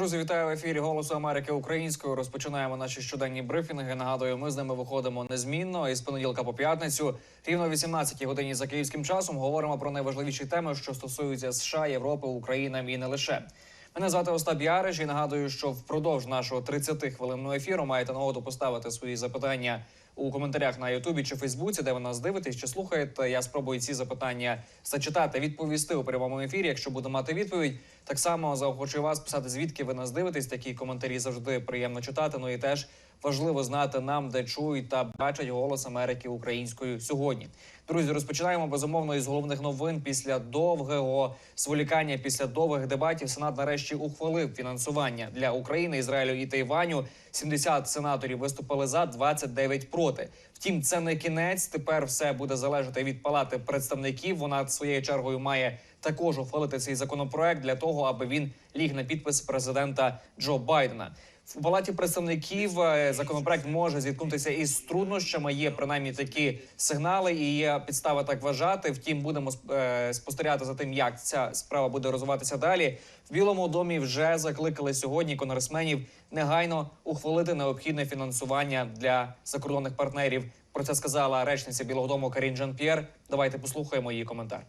Друзі, вітаю в ефірі Голосу Америки українською. Розпочинаємо наші щоденні брифінги. Нагадую, ми з ними виходимо незмінно із понеділка по п'ятницю. Рівно о 18 годині за київським часом говоримо про найважливіші теми, що стосуються США, Європи, України і не лише. Мене звати Остап Яриш і нагадую, що впродовж нашого 30 хвилинного ефіру маєте нагоду поставити свої запитання у коментарях на Ютубі чи Фейсбуці, де ви нас дивитесь чи слухаєте. Я спробую ці запитання зачитати, відповісти у прямому ефірі. Якщо буду мати відповідь, так само заохочую вас писати, звідки ви нас дивитесь. Такі коментарі завжди приємно читати. Ну і теж важливо знати нам, де чують та бачать голос Америки українською сьогодні. Друзі, розпочинаємо безумовно із головних новин. Після довгого сволікання, після довгих дебатів, Сенат нарешті ухвалив фінансування для України, Ізраїлю і Тайваню. 70 сенаторів виступили за, 29 проти. Втім, це не кінець. Тепер все буде залежати від палати представників. Вона своєю чергою має також ухвалити цей законопроект для того, аби він ліг на підпис президента Джо Байдена. В палаті представників е, законопроект може зіткнутися із труднощами. Є принаймні такі сигнали, і є підстава так вважати. Втім, будемо е, спостерігати за тим, як ця справа буде розвиватися далі. В Білому домі вже закликали сьогодні конгресменів негайно ухвалити необхідне фінансування для закордонних партнерів. Про це сказала речниця Білого Дому Карін Жан П'єр. Давайте послухаємо її коментар.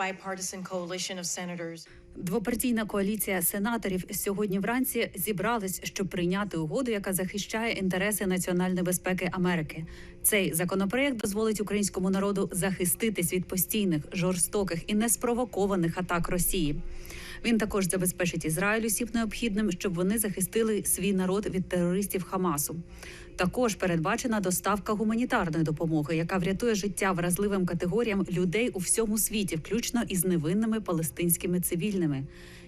Bipartisan coalition of Двопартійна коаліція сенаторів сьогодні вранці зібрались, щоб прийняти угоду, яка захищає інтереси національної безпеки Америки. Цей законопроект дозволить українському народу захиститись від постійних, жорстоких і неспровокованих атак Росії. Він також забезпечить Ізраїль усім необхідним, щоб вони захистили свій народ від терористів Хамасу. Також передбачена доставка гуманітарної допомоги, яка врятує життя вразливим категоріям людей у всьому світі, включно із невинними палестинськими цивільними,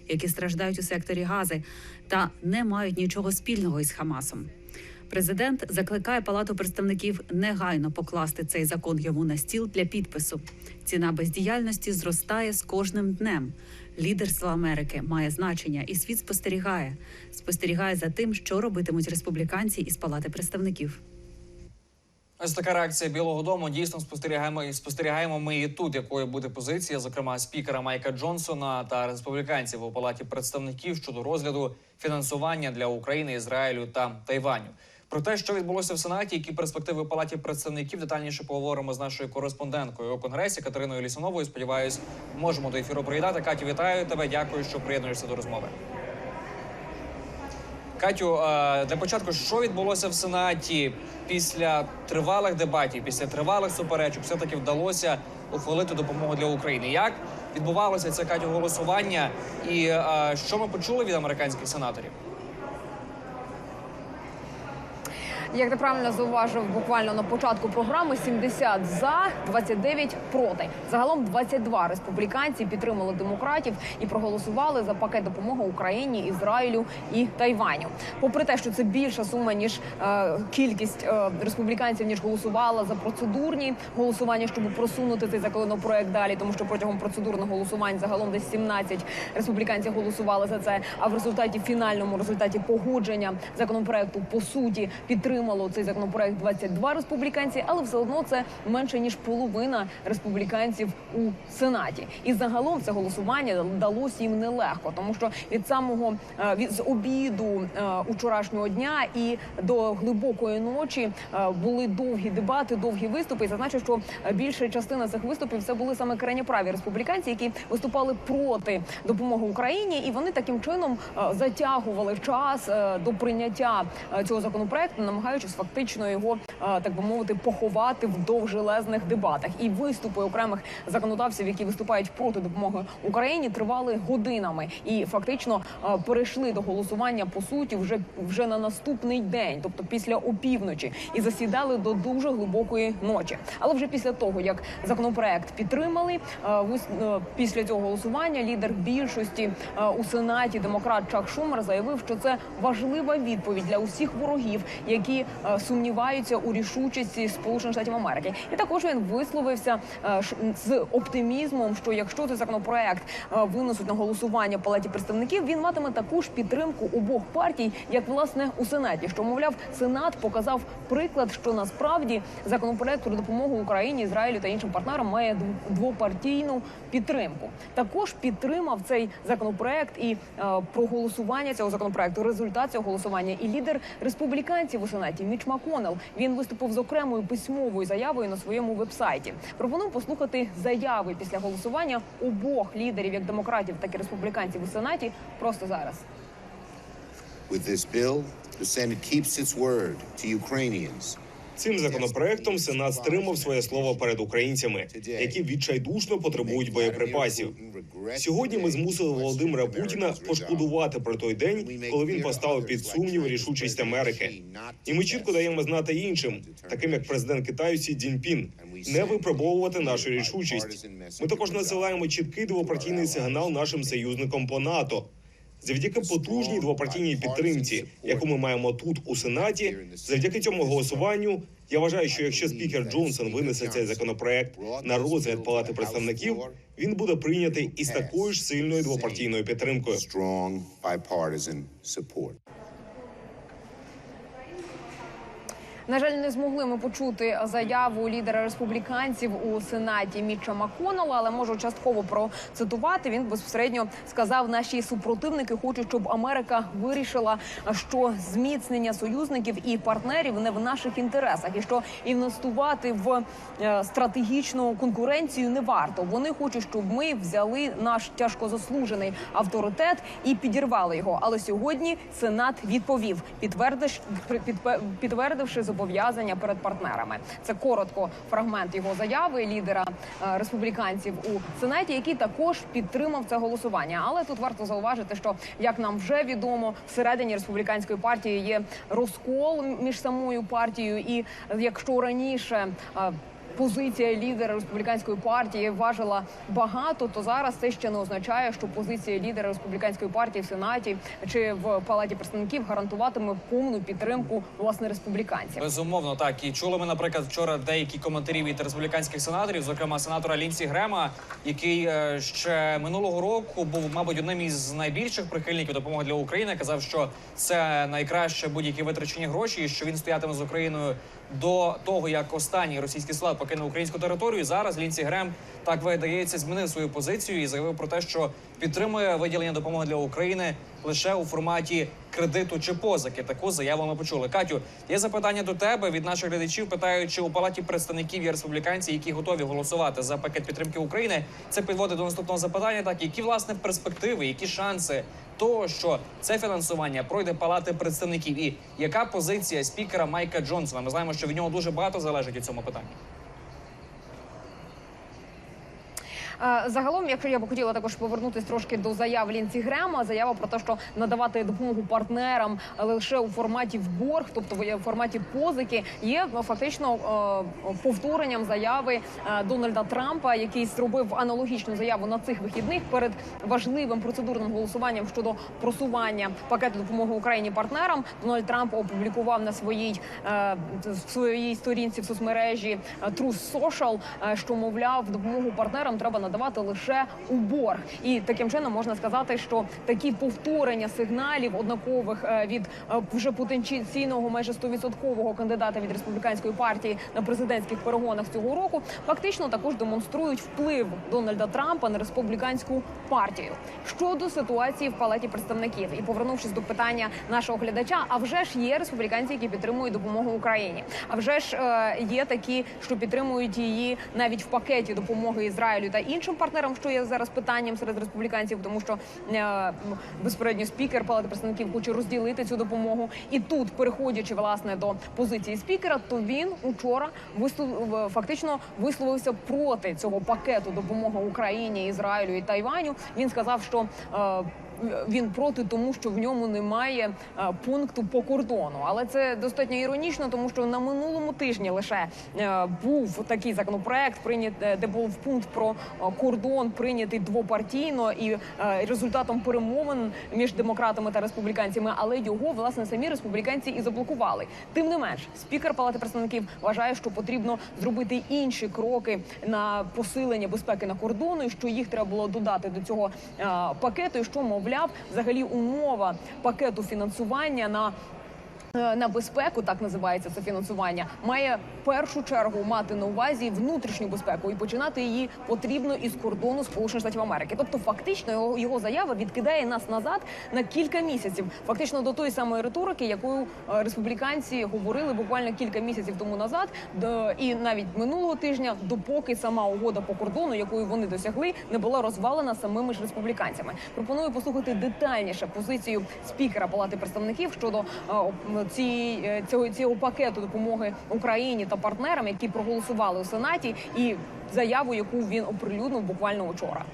які страждають у секторі Гази та не мають нічого спільного із Хамасом. Президент закликає Палату представників негайно покласти цей закон йому на стіл для підпису. Ціна бездіяльності зростає з кожним днем. Лідерство Америки має значення, і світ спостерігає. Спостерігає за тим, що робитимуть республіканці із Палати представників. Ось така реакція Білого Дому. Дійсно спостерігаємо і спостерігаємо ми і тут, якою буде позиція, зокрема спікера Майка Джонсона та республіканців у палаті представників щодо розгляду фінансування для України, Ізраїлю та Тайваню. Про те, що відбулося в Сенаті, які перспективи палаті представників, детальніше поговоримо з нашою кореспонденткою у конгресі Катериною Лісуновою. Сподіваюсь, можемо до ефіру приїдати. Катю, вітаю тебе. Дякую, що приєднуєшся до розмови. Катю, для початку, що відбулося в Сенаті після тривалих дебатів, після тривалих суперечок, все таки вдалося ухвалити допомогу для України. Як відбувалося це Катю голосування, і що ми почули від американських сенаторів? Як ти правильно зауважив, буквально на початку програми 70 за, 29 проти. Загалом 22 республіканці підтримали демократів і проголосували за пакет допомоги Україні, Ізраїлю і Тайваню. Попри те, що це більша сума ніж е, кількість е, республіканців, ніж голосувала за процедурні голосування, щоб просунути цей законопроект далі, тому що протягом процедурних голосувань загалом десь 17 республіканців голосували за це. А в результаті фінальному результаті погодження законопроекту по суті підтримали цей законопроект 22 республіканці, але все одно це менше ніж половина республіканців у сенаті. І загалом це голосування далося їм нелегко, тому що від самого е, від з обіду е, учорашнього дня і до глибокої ночі е, були довгі дебати, довгі виступи. І зазначу, що більша частина цих виступів це були саме крайньоправі республіканці, які виступали проти допомоги Україні, і вони таким чином затягували час до прийняття цього законопроекту, намагаючись фактично його е, так би мовити поховати в довжелезних дебатах. І виступи окремих законодавців, які виступають проти допомоги Україні, тривали годинами і фактично е, перейшли до голосування по суті вже вже на наступний день, тобто після опівночі, і засідали до дуже глибокої ночі. Але вже після того, як законопроект підтримали, е, після цього голосування лідер більшості у сенаті демократ Чак Шумер заявив, що це важлива відповідь для усіх ворогів, які які е, сумніваються у рішучості Сполучених Штатів Америки. І також він висловився е, з оптимізмом, що якщо цей законопроект е, винесуть на голосування палаті представників, він матиме таку ж підтримку обох партій, як власне у сенаті. Що мовляв, сенат показав приклад, що насправді законопроект про допомогу Україні, Ізраїлю та іншим партнерам має двопартійну підтримку. Також підтримав цей законопроект і е, проголосування цього законопроекту. Результат цього голосування і лідер республіканців у сенаті Міч Маконел. Він виступив з окремою письмовою заявою на своєму вебсайті. Пропоную послухати заяви після голосування обох лідерів, як демократів, так і республіканців у сенаті. Просто зараз. With this bill, the Senate. Цим законопроектом Сенат стримав своє слово перед українцями, які відчайдушно потребують боєприпасів. Сьогодні ми змусили Володимира Путіна пошкодувати про той день, коли він поставив під сумнів рішучість Америки. І ми чітко даємо знати іншим, таким як президент Китаю Сі Цзіньпін, не випробовувати нашу рішучість. Ми також насилаємо чіткий двопартійний сигнал нашим союзникам по НАТО. Завдяки потужній двопартійній підтримці, яку ми маємо тут у сенаті, завдяки цьому голосуванню. Я вважаю, що якщо спікер Джонсон винесе цей законопроект на розгляд палати представників, він буде прийнятий із такою ж сильною двопартійною підтримкою. На жаль, не змогли ми почути заяву лідера республіканців у сенаті Мітча Маконела, але можу частково процитувати. Він безпосередньо сказав: наші супротивники хочуть, щоб Америка вирішила, що зміцнення союзників і партнерів не в наших інтересах, і що інвестувати в е, стратегічну конкуренцію не варто. Вони хочуть, щоб ми взяли наш тяжкозаслужений авторитет і підірвали його. Але сьогодні Сенат відповів, підтвердиш підпе- підтвердивши зобов'язання перед партнерами. Це коротко фрагмент його заяви лідера е, республіканців у сенаті, який також підтримав це голосування. Але тут варто зауважити, що як нам вже відомо, всередині республіканської партії є розкол між самою партією, і якщо раніше. Позиція лідера республіканської партії важила багато, то зараз це ще не означає, що позиція лідера республіканської партії в сенаті чи в палаті представників гарантуватиме повну підтримку власне республіканців. Безумовно, так і чули ми, наприклад, вчора деякі коментарі від республіканських сенаторів, зокрема сенатора Лінсі Грема, який е, ще минулого року був, мабуть, одним із найбільших прихильників допомоги для України. Казав, що це найкраще будь-які витрачені гроші, і що він стоятиме з Україною до того, як останній російський склад покинув українську територію. Зараз Лінсі Грем так видається, змінив свою позицію і заявив про те, що підтримує виділення допомоги для України лише у форматі кредиту чи позики. Таку заяву ми почули. Катю, є запитання до тебе від наших глядачів. Питають, чи у палаті представників є республіканці, які готові голосувати за пакет підтримки України. Це підводить до наступного запитання. Так, які власне перспективи, які шанси того, що це фінансування пройде палати представників, і яка позиція спікера Майка Джонсона? Ми знаємо, що від нього дуже багато залежить у цьому питанні. Е, Загалом, якщо я б хотіла також повернутися трошки до заяв Лінці Грема, заява про те, що надавати допомогу партнерам лише у форматі в борг, тобто в форматі позики, є ну, фактично е, повторенням заяви е, Дональда Трампа, який зробив аналогічну заяву на цих вихідних перед важливим процедурним голосуванням щодо просування пакету допомоги Україні партнерам. Дональд Трамп опублікував на своїй е, в своїй сторінці в соцмережі е, Truth Social, е, що мовляв, допомогу партнерам треба надавати лише у борг, і таким чином можна сказати, що такі повторення сигналів однакових е, від е, вже потенційного майже 100% кандидата від республіканської партії на президентських перегонах цього року, фактично також демонструють вплив Дональда Трампа на республіканську партію щодо ситуації в палаті представників. І повернувшись до питання нашого глядача, а вже ж є республіканці, які підтримують допомогу Україні. А вже ж е, є такі, що підтримують її навіть в пакеті допомоги Ізраїлю та іншим партнерам, що є зараз питанням серед республіканців, тому що е, безпередньо спікер палати представників хоче розділити цю допомогу. І тут, переходячи власне до позиції спікера, то він учора вислов фактично висловився проти цього пакету допомоги Україні, Ізраїлю і Тайваню. Він сказав, що е, він проти тому, що в ньому немає е, пункту по кордону. Але це достатньо іронічно, тому що на минулому тижні лише е, був такий законопроект, прийнят, е, де був пункт про кордон, прийнятий двопартійно і результатом перемовин між демократами та республіканцями. Але його власне самі республіканці і заблокували. Тим не менш, спікер Палати представників вважає, що потрібно зробити інші кроки на посилення безпеки на кордону, і що їх треба було додати до цього пакету. І що мовляв, взагалі умова пакету фінансування на на безпеку, так називається це фінансування, має першу чергу мати на увазі внутрішню безпеку і починати її потрібно із кордону Сполучених Штатів Америки. Тобто, фактично, його, його заява відкидає нас назад на кілька місяців, фактично до тої самої риторики, якою е, республіканці говорили буквально кілька місяців тому назад, до, і навіть минулого тижня, допоки сама угода по кордону, якою вони досягли, не була розвалена самими ж республіканцями. Пропоную послухати детальніше позицію спікера Палати представників щодо е, ці, е, цього, цього пакету допомоги Україні та партнерам, які проголосували у Сенаті, і заяву, яку він оприлюднив буквально вчора.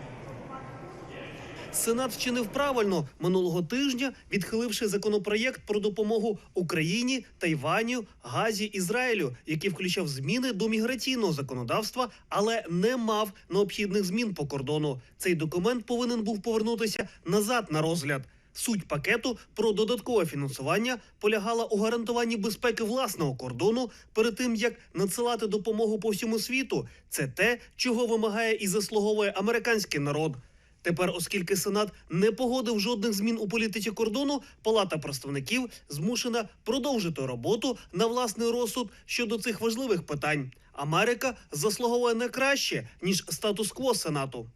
Сенат вчинив правильно минулого тижня, відхиливши законопроєкт про допомогу Україні, Тайваню, Газі, Ізраїлю, який включав зміни до міграційного законодавства, але не мав необхідних змін по кордону. Цей документ повинен був повернутися назад на розгляд. Суть пакету про додаткове фінансування полягала у гарантуванні безпеки власного кордону перед тим, як надсилати допомогу по всьому світу. Це те, чого вимагає і заслуговує американський народ. Тепер, оскільки Сенат не погодив жодних змін у політиці кордону, Палата представників змушена продовжити роботу на власний розсуд щодо цих важливих питань. Америка заслуговує не краще ніж статус-кво Сенату.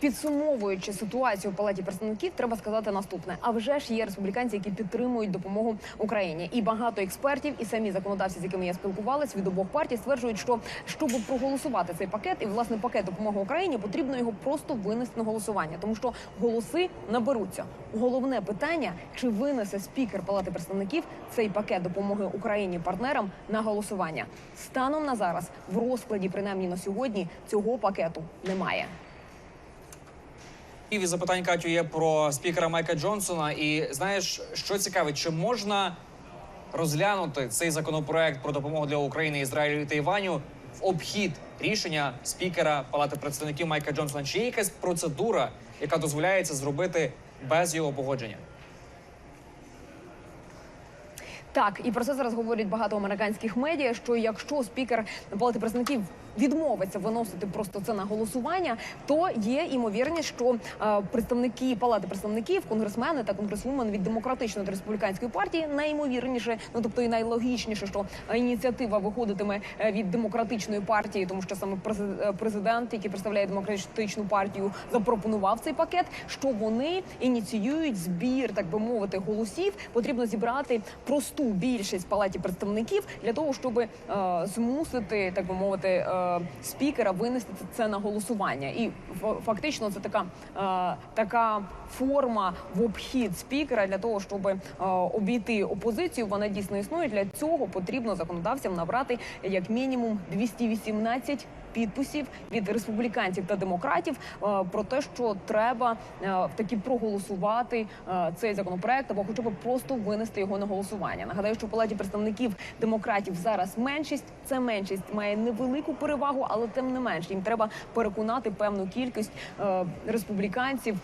Підсумовуючи ситуацію в палаті представників, треба сказати наступне: а вже ж є республіканці, які підтримують допомогу Україні, і багато експертів, і самі законодавці, з якими я спілкувалась від обох партій, стверджують, що щоб проголосувати цей пакет, і власне пакет допомоги Україні, потрібно його просто винести на голосування, тому що голоси наберуться. Головне питання: чи винесе спікер Палати представників цей пакет допомоги Україні партнерам на голосування? Станом на зараз в розкладі, принаймні на сьогодні, цього пакету немає. І запитань Катю є про спікера Майка Джонсона. І знаєш, що цікавить, чи можна розглянути цей законопроект про допомогу для України, Ізраїлю і Тайваню в обхід рішення спікера Палати представників Майка Джонсона? Чи є якась процедура, яка дозволяє це зробити без його погодження? Так, і про це зараз говорять багато американських медіа. Що якщо спікер Палати представників відмовиться виносити просто це на голосування, то є імовірність, що е, представники палати представників, конгресмени та конгресвумен від демократичної та республіканської партії найімовірніше, ну тобто і найлогічніше, що е, ініціатива виходитиме е, від демократичної партії, тому що саме президент, який представляє демократичну партію, запропонував цей пакет. Що вони ініціюють збір, так би мовити, голосів. Потрібно зібрати просту більшість палаті представників для того, щоб змусити, так би мовити, спікера винести це на голосування. І фактично це така, е, така форма в обхід спікера для того, щоб е, обійти опозицію. Вона дійсно існує. Для цього потрібно законодавцям набрати як мінімум 218 підписів від республіканців та демократів е, про те, що треба е, таки проголосувати е, цей законопроект або хоча б просто винести його на голосування. Нагадаю, що в палаті представників демократів зараз меншість. Це меншість має невелику перевагу, але тим не менш їм треба переконати певну кількість республіканців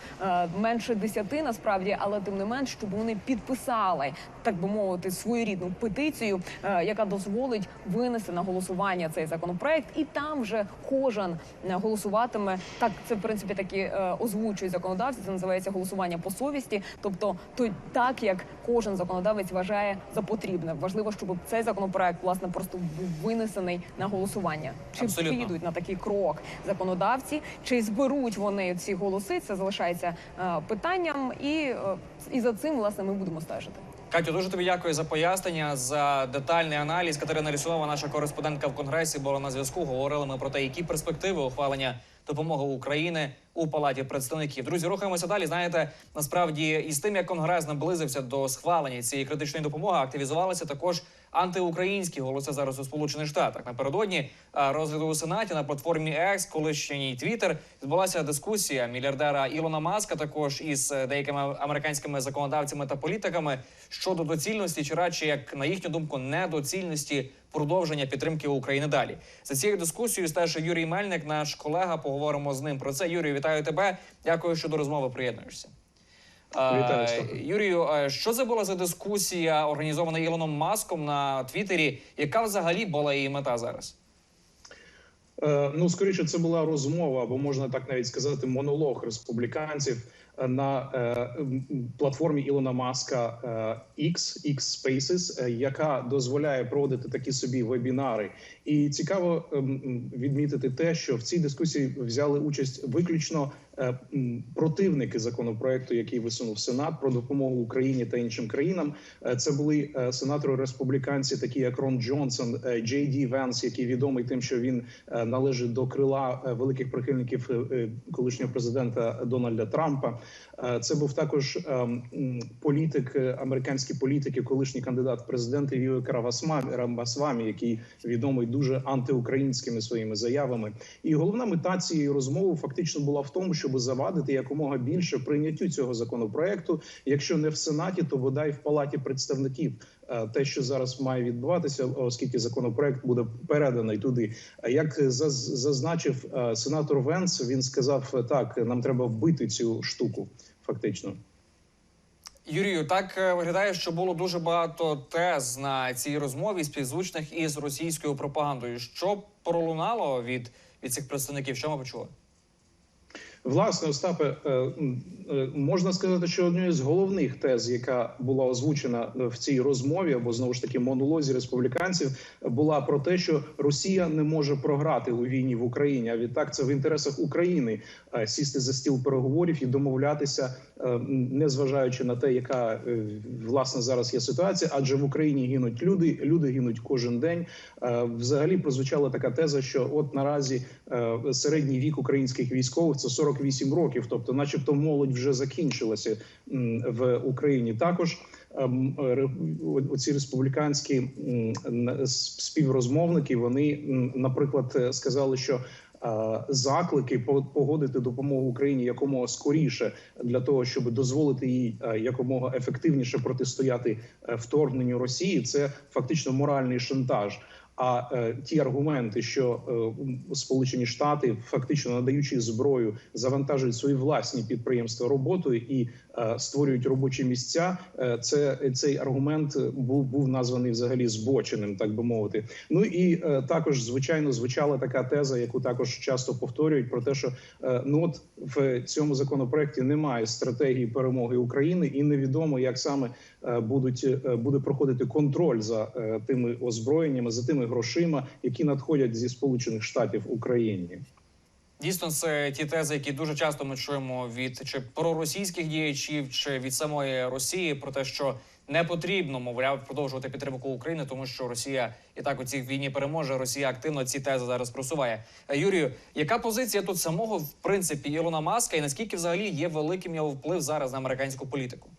менше десяти насправді, але тим не менш, щоб вони підписали так би мовити своєрідну петицію, яка дозволить винести на голосування цей законопроект, і там вже кожен е, голосуватиме. Так це в принципі такі е, озвучують законодавці. Це називається голосування по совісті. Тобто, то так як кожен законодавець вважає за потрібне. Важливо, щоб цей законопроект власне просто був винесений на голосування. Чи Абсолютно. підуть на такий крок законодавці, чи зберуть вони ці голоси? Це залишається е, питанням, і, і за цим власне ми будемо стежити. Катю, дуже тобі дякую за пояснення, за детальний аналіз. Катерина Лісунова, наша кореспондентка в конгресі, була на зв'язку. Говорили ми про те, які перспективи ухвалення допомоги України у палаті представників. Друзі, рухаємося далі. Знаєте, насправді із тим, як конгрес наблизився до схвалення цієї критичної допомоги, активізувалися також антиукраїнські голоси зараз у Сполучених Штатах. Напередодні розгляду у сенаті на платформі X, колишній Twitter, відбулася дискусія мільярдера Ілона Маска, також із е, деякими американськими законодавцями та політиками щодо доцільності, чи радше, як на їхню думку, недоцільності продовження підтримки України далі. За цією дискусією стежить Юрій Мельник, наш колега. Поговоримо з ним про це. Юрію, вітаю тебе. Дякую, що до розмови приєднуєшся. Е, Вітаю, Юрію. е, Що це була за дискусія, організована Ілоном Маском на Твіттері? Яка взагалі була її мета зараз? Е, Ну, скоріше, це була розмова, або можна так навіть сказати, монолог республіканців е, на е, платформі Ілона Маска е, X, X Spaces, е, яка дозволяє проводити такі собі вебінари. І цікаво ем, відмітити те, що в цій дискусії взяли участь виключно е, противники законопроекту, який висунув Сенат про допомогу Україні та іншим країнам. Е, Це були е, сенатори республіканці, такі як Рон Джонсон, е, Джей Ді Венс, який відомий тим, що він е, належить до крила е, великих прихильників е, е, колишнього президента Дональда Трампа. Е, Це був також е, політик, е, американський політик і колишній кандидат в президенти Вівек Рамбасвамі, який відомий дуже антиукраїнськими своїми заявами. І головна мета цієї розмови фактично була в тому, щоб завадити якомога більше прийняттю цього законопроекту, якщо не в сенаті, то бодай в палаті представників. Е, Те, що зараз має відбуватися, оскільки законопроект буде переданий туди. Як заз- зазначив е, сенатор Венс, він сказав е, так: нам треба вбити цю штуку, фактично. Юрію, так виглядає, що було дуже багато тез на цій розмові співзвучних із російською пропагандою. Що пролунало від, від цих представників? Що ми почули? Власне, Остапе, е, е, можна сказати, що однією з головних тез, яка була озвучена в цій розмові, або знову ж таки монолозі республіканців, була про те, що Росія не може програти у війні в Україні. А відтак це в інтересах України е, сісти за стіл переговорів і домовлятися, е, м, незважаючи на те, яка власне зараз є ситуація, адже в Україні гинуть люди, люди гинуть кожен день. Взагалі прозвучала така теза, що от наразі середній вік українських військових це 48 років, тобто, начебто, молодь вже закінчилася в Україні. Також ем, оці республіканські співрозмовники, вони, наприклад, сказали, що е, заклики по- погодити допомогу Україні якомога скоріше для того, щоб дозволити їй е, якомога ефективніше протистояти е, вторгненню Росії, це фактично моральний шантаж. А е, ті аргументи, що е, Сполучені Штати фактично надаючи зброю, завантажують свої власні підприємства роботою і створюють робочі місця. Е, це цей аргумент був був названий взагалі збоченим, так би мовити. Ну і е, також звичайно звучала така теза, яку також часто повторюють про те, що е, ну от в цьому законопроекті немає стратегії перемоги України, і невідомо, як саме е, будуть е, буде проходити контроль за е, тими озброєннями, за тими грошима, які надходять зі сполучених штатів Україні. Дійсно, це ті тези, які дуже часто ми чуємо від чи проросійських діячів, чи від самої Росії про те, що не потрібно, мовляв, продовжувати підтримку України, тому що Росія і так у цій війні переможе. Росія активно ці тези зараз просуває. Е, Юрію, яка позиція тут самого в принципі Ілона Маска, і наскільки взагалі є великим його вплив зараз на американську політику?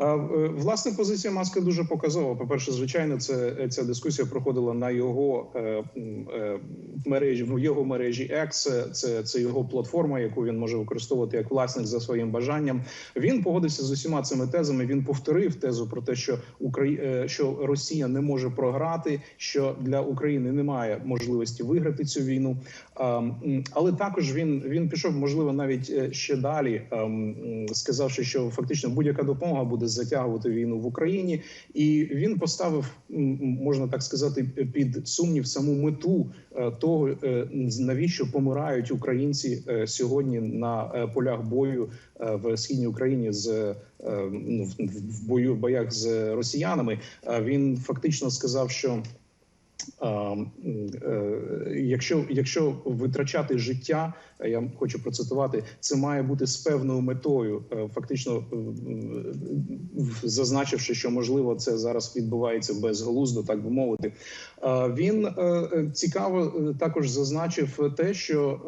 Е, Власне, позиція маска дуже показова. По перше, звичайно, це ця дискусія проходила на його е, е, мережі, в його мережі X. Це, це, його платформа, яку він може використовувати як власник за своїм бажанням. Він погодився з усіма цими тезами. Він повторив тезу про те, що Украї... е, що Росія не може програти, що для України немає можливості виграти цю війну. Але також він він пішов, можливо, навіть е, ще далі, ем, сказавши, що фактично будь-яка допомога буде затягувати війну в Україні, і він поставив, можна так сказати, під сумнів саму мету е, того, е, навіщо помирають українці е, сьогодні на полях бою в східній Україні з в- бою в боях з росіянами. Він фактично сказав, що. Е, якщо, якщо витрачати життя, я хочу процитувати, це має бути з певною метою, е, фактично е, зазначивши, що можливо це зараз відбувається безглуздо, так би мовити. Він цікаво також зазначив те, що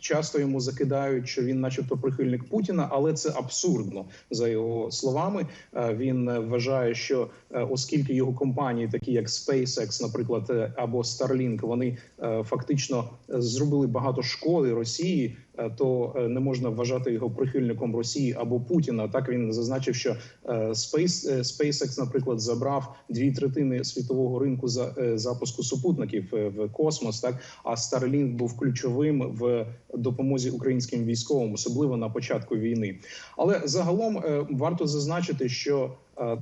часто йому закидають, що він, начебто, прихильник Путіна, але це абсурдно за його словами. Він вважає, що оскільки його компанії, такі як SpaceX, наприклад, е, або Starlink, вони е, фактично е, зробили багато шкоди Росії, то не можна вважати його прихильником Росії або Путіна. Так він зазначив, що Space, SpaceX, наприклад, забрав дві третини світового ринку за запуску супутників в космос. Так а Starlink був ключовим в допомозі українським військовим, особливо на початку війни. Але загалом варто зазначити, що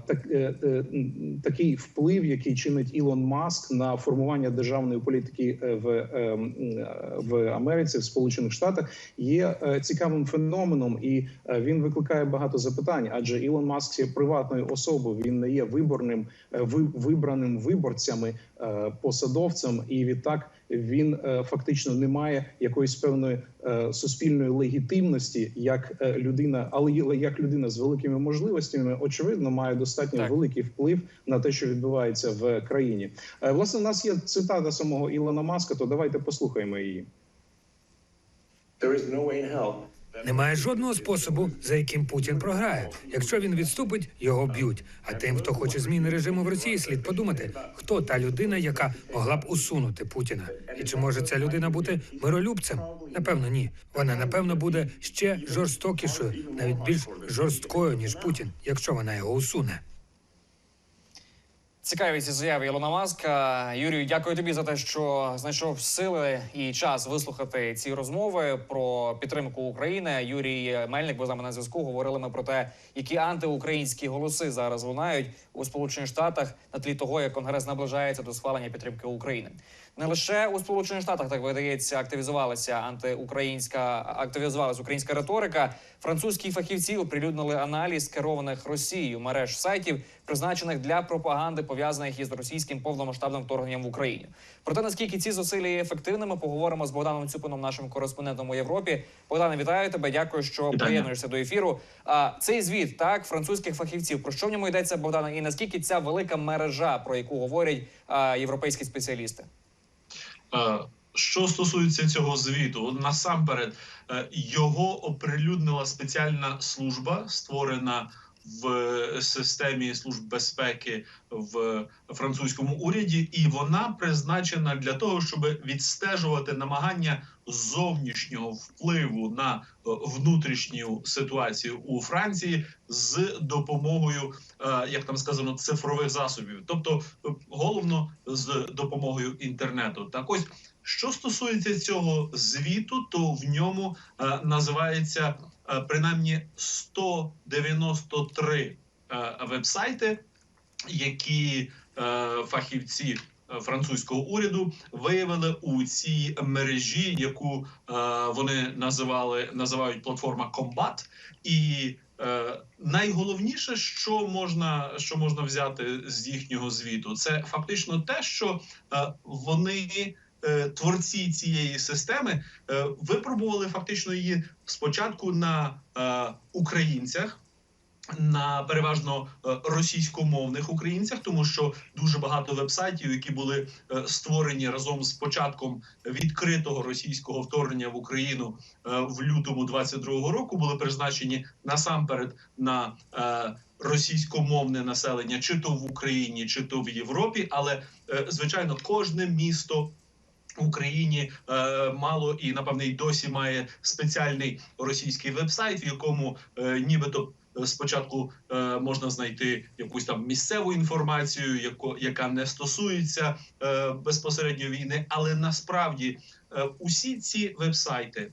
так, е, е, такий вплив, який чинить Ілон Маск на формування державної політики е, в, в Америці, в Сполучених Штатах, є цікавим феноменом, і він викликає багато запитань. Адже Ілон Маск є приватною особою, він не є виборним вибраним виборцями е, посадовцем, і відтак він е, фактично не має якоїсь певної е, суспільної легітимності, як людина, але як людина з великими можливостями, очевидно, має достатньо Так. великий вплив на те, що відбувається в країні. Власне, у нас є цитата самого Ілона Маска. То давайте послухаємо її. Немає жодного способу, за яким Путін програє. Якщо він відступить, його б'ють. А тим, хто хоче зміни режиму в Росії, слід подумати, хто та людина, яка могла б усунути Путіна, і чи може ця людина бути миролюбцем? Напевно, ні. Вона напевно буде ще жорстокішою, навіть більш жорсткою ніж Путін, якщо вона його усуне. Цікаві ці заяви Ілона Маска. Юрію, дякую тобі за те, що знайшов сили і час вислухати ці розмови про підтримку України. Юрій Мельник був з нами на зв'язку. Говорили ми про те, які антиукраїнські голоси зараз лунають у Сполучених Штатах на тлі того, як Конгрес наближається до схвалення підтримки України. Не лише у Сполучених Штатах так видається, активізувалася антиукраїнська активізувалася українська риторика. Французькі фахівці оприлюднили аналіз керованих Росією мереж сайтів, призначених для пропаганди, пов'язаних із російським повномасштабним вторгненням в Україну. Про те, наскільки ці зусилля є ефективними, поговоримо з Богданом Цюпином, нашим кореспондентом у Європі. Богдане, вітаю тебе. Дякую, що приєднуєшся до ефіру. А цей звіт так французьких фахівців. Про що в ньому йдеться, Богдане, і наскільки ця велика мережа, про яку говорять а, європейські спеціалісти? Е, Що стосується цього звіту, насамперед е, його оприлюднила спеціальна служба, створена в системі служб безпеки в французькому уряді, і вона призначена для того, щоб відстежувати намагання зовнішнього впливу на е, внутрішню ситуацію у Франції з допомогою, е, як там сказано, цифрових засобів, тобто е, головно з допомогою інтернету. Так ось що стосується цього звіту, то в ньому називається принаймні 193 е, вебсайти, які фахівці французького уряду виявили у цій мережі, яку е, вони називали називають платформа Комбат. І е, найголовніше, що можна, що можна взяти з їхнього звіту, це фактично те, що е, вони. е, Творці цієї системи е, випробували фактично її спочатку на е, українцях, на переважно е, російськомовних українцях, тому що дуже багато вебсайтів, які були е, створені разом з початком відкритого російського вторгнення в Україну е, в лютому 22-го року, були призначені насамперед на російськомовне населення, чи то в Україні, чи то в Європі, але звичайно, кожне місто. В Україні е, мало і напевне й досі має спеціальний російський вебсайт, в якому е, нібито спочатку е, можна знайти якусь там місцеву інформацію, яко, яка не стосується е, безпосередньо війни, але насправді е, усі ці вебсайти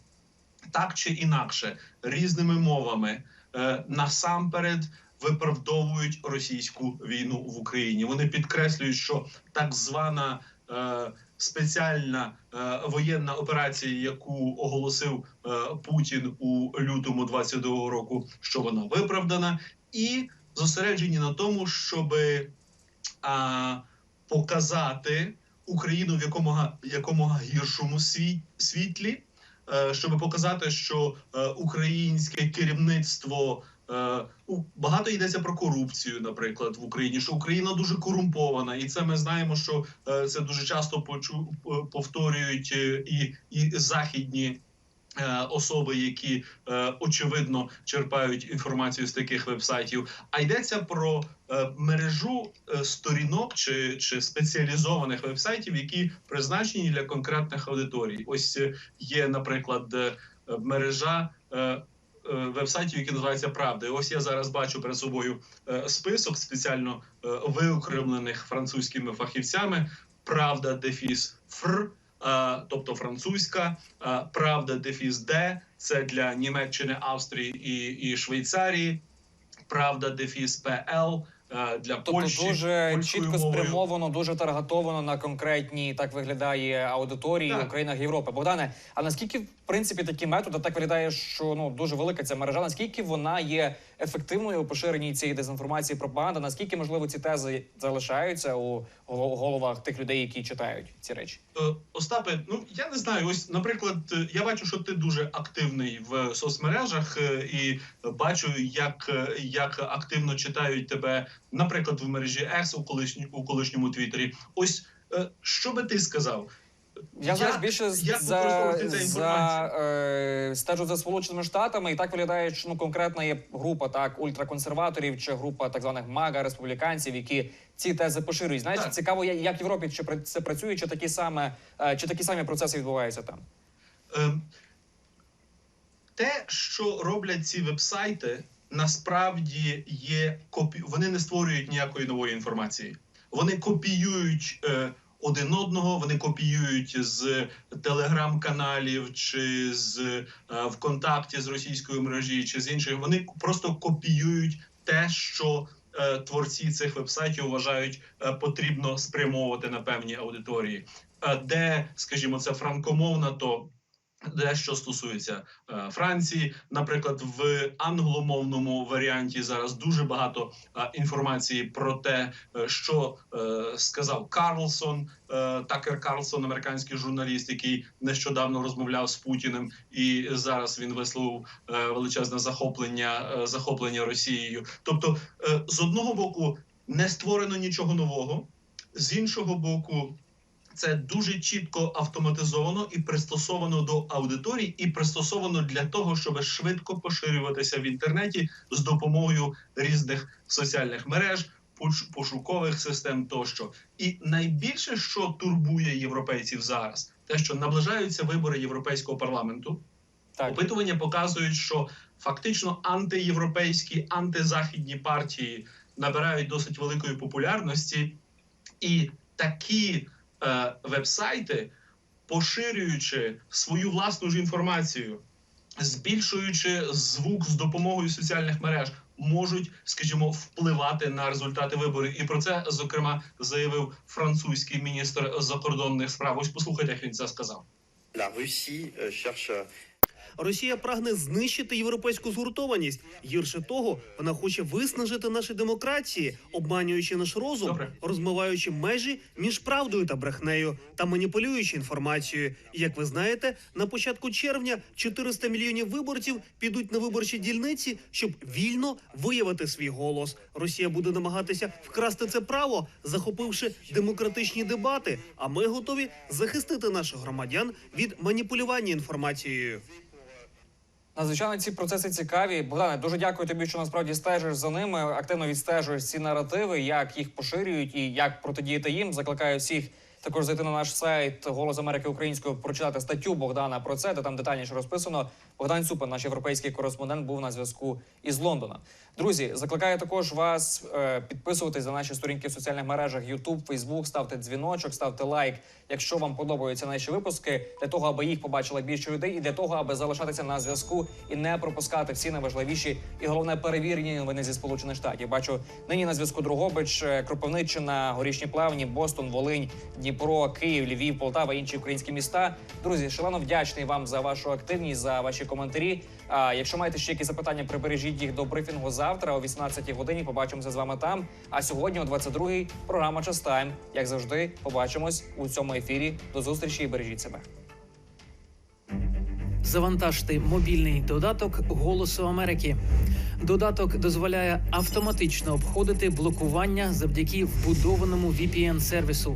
так чи інакше різними мовами е, насамперед. Виправдовують російську війну в Україні. Вони підкреслюють, що так звана е, спеціальна е, воєнна операція, яку оголосив е, Путін у лютому 22-го року, що вона виправдана, і зосереджені на тому, щоб показати Україну в якомога якомога гіршому світ, світлі, е, щоб показати, що е, українське керівництво. Е, багато йдеться про корупцію, наприклад, в Україні, що Україна дуже корумпована, і це ми знаємо, що е, це дуже часто е, повторюють е, і, і західні. Е, Особи, які е, очевидно черпають інформацію з таких вебсайтів, а йдеться про е, мережу сторінок чи, чи спеціалізованих вебсайтів, які призначені для конкретних аудиторій. Ось є, наприклад, мережа вебсайтів, які називаються Правда. І Ось я зараз бачу перед собою список спеціально виокремлених французькими фахівцями. Правда, дефіс фр. Е, Тобто французька е, правда, дефіс Д це для Німеччини, Австрії і, і Швейцарії. Правда, дефіс ПЛ е, для Тобто Польщі. дуже чітко мовою. спрямовано, дуже таргетовано на конкретні так виглядає аудиторії Так. у країнах Європи. Богдане, а наскільки в принципі такі методи так виглядає, що ну дуже велика ця мережа? Наскільки вона є ефективною у поширенні цієї дезінформації пропаганди? Наскільки можливо ці тези залишаються у головах тих людей, які читають ці речі? Е, Остапе, ну я не знаю. Ось, наприклад, е, я бачу, що ти дуже активний в соцмережах, е, і бачу, як, як активно читають тебе, наприклад, в мережі Екс у колишньому у колишньому Твіттері. Ось що би ти сказав? Я зараз більше як за, за е, стежу за сполученими штатами, і так виглядає, що ну конкретна є група так ультраконсерваторів чи група так званих мага республіканців, які ці тези поширюють. Знаєш, Так. цікаво, як в Європі чи це працює, чи такі саме е, чи такі самі процеси відбуваються там. Ем, те, що роблять ці вебсайти, насправді є копі... Вони не створюють ніякої нової інформації. Вони копіюють е, один одного, вони копіюють з телеграм-каналів чи з е, ВКонтакті з російської мережі, чи з інших. Вони просто копіюють те, що е, творці цих вебсайтів вважають е, потрібно спрямовувати на певні аудиторії. Де, скажімо, це франкомовна, то дещо стосується е, Франції. Наприклад, в англомовному варіанті зараз дуже багато е, інформації про те, е, що е, сказав Карлсон, е, Такер Карлсон, американський журналіст, який нещодавно розмовляв з Путіним, і зараз він висловив е, величезне захоплення, е, захоплення Росією. Тобто, е, з одного боку, не створено нічого нового, з іншого боку. Це дуже чітко автоматизовано і пристосовано до аудиторій, і пристосовано для того, щоб швидко поширюватися в інтернеті з допомогою різних соціальних мереж, пошукових систем тощо. І найбільше, що турбує європейців зараз, те, що наближаються вибори європейського парламенту. Так. Опитування показують, що фактично антиєвропейські, антизахідні партії набирають досить великої популярності, і такі е, вебсайти, поширюючи свою власну ж інформацію, збільшуючи звук з допомогою соціальних мереж, можуть, скажімо, впливати на результати виборів. І про це зокрема заявив французький міністр закордонних справ. Ось послухайте, як він це сказав. La Russie euh, cherche Росія прагне знищити європейську згуртованість. Гірше того, вона хоче виснажити наші демократії, обманюючи наш розум, Добре. розмиваючи межі між правдою та брехнею та маніпулюючи інформацією. І, Як ви знаєте, на початку червня 400 мільйонів виборців підуть на виборчі дільниці, щоб вільно виявити свій голос. Росія буде намагатися вкрасти це право, захопивши демократичні дебати. А ми готові захистити наших громадян від маніпулювання інформацією. Надзвичайно ці процеси цікаві. Богдане, дуже дякую тобі, що насправді стежиш за ними, активно відстежуєш ці наративи, як їх поширюють і як протидіяти їм. Закликаю всіх також зайти на наш сайт Голос Америки Українською, прочитати статтю Богдана про це, де там детальніше розписано. Богдан Цупин, наш європейський кореспондент, був на зв'язку із Лондона. Друзі, закликаю також вас е, підписуватись на наші сторінки в соціальних мережах YouTube, Facebook, ставте дзвіночок, ставте лайк. Якщо вам подобаються наші випуски, для того, аби їх побачило більше людей, і для того, аби залишатися на зв'язку і не пропускати всі найважливіші і головне перевірені новини зі сполучених штатів. Бачу нині на зв'язку Другобич, е, Кропивниччина, Горішні Плавні, Бостон, Волинь, Дніпро, Київ, Львів, Полтава, інші українські міста. Друзі, шалено вдячний вам за вашу активність, за ваші коментарі. А якщо маєте ще якісь запитання, прибережіть їх до брифінгу завтра о 18 годині. Побачимося з вами там. А сьогодні о 22-й програма «Час Тайм». Як завжди, побачимось у цьому ефірі. До зустрічі і бережіть себе. Завантажте мобільний додаток Голосу Америки. Додаток дозволяє автоматично обходити блокування завдяки вбудованому VPN-сервісу.